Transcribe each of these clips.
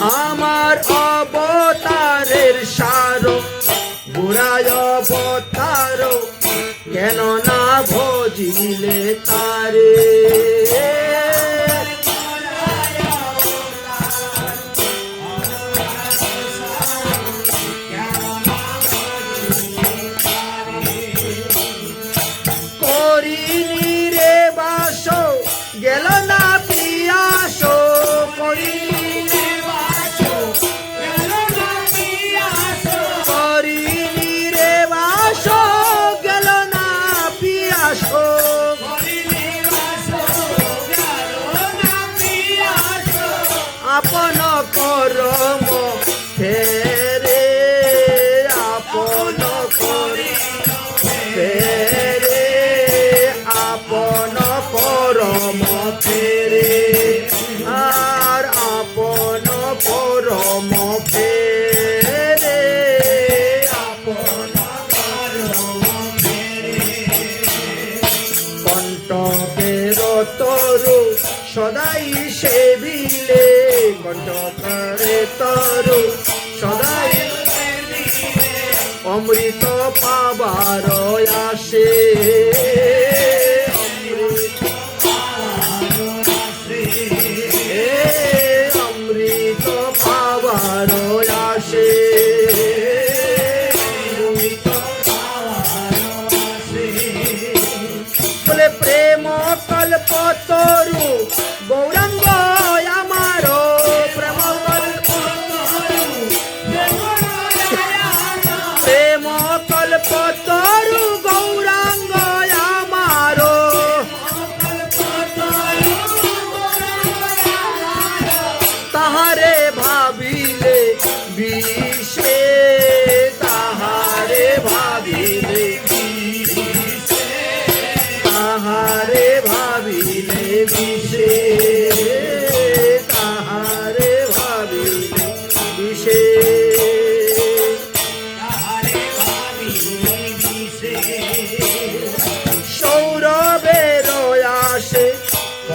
আমার অবতারের সারো বুড়ায় অবতার কেন না ভজিলে তারে। আপন করম ফেরে আপন করে ফেরে আপন পরম ফেরে আর আপন পরম ফেরে আপন কণ্ঠকের তরু সদাই সেবিলে কণ্ঠকের তরু সদাই অমৃত পাবার আসে। প্রেম কল্প তরু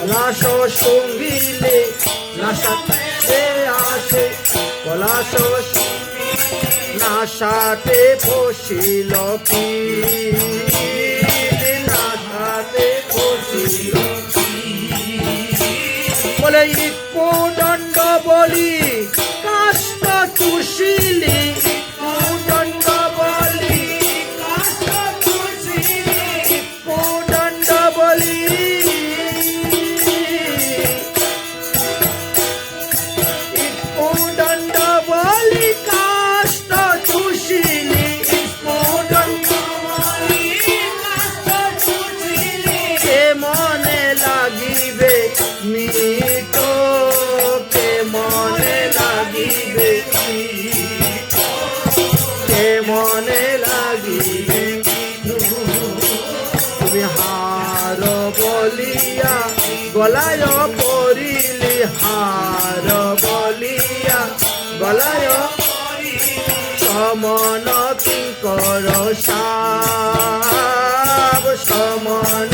পলাশ সঙ্গিলে আসে পলাশ নাশাতে বসিল কি? নাশাতে বসিল বলে ইপুদণ্ড বলি কাষ্ট চুষিলি মনে লাগিবে তুমি হার বলিয়া গলায় পরিলি হার বলিয়া গলায় সমন কিঙ্কর সাব সমন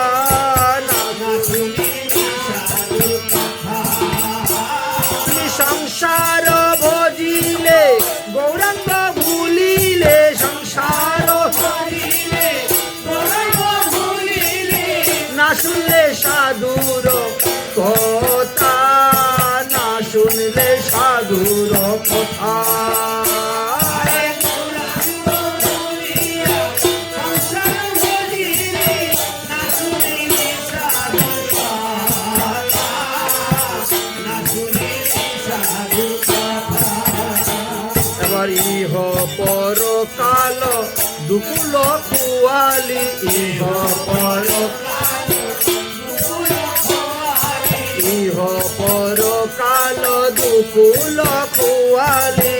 পর কাল দুকুল কুয়ালি ইহ পর ইহ পর কাল দুকুল কুয়ালি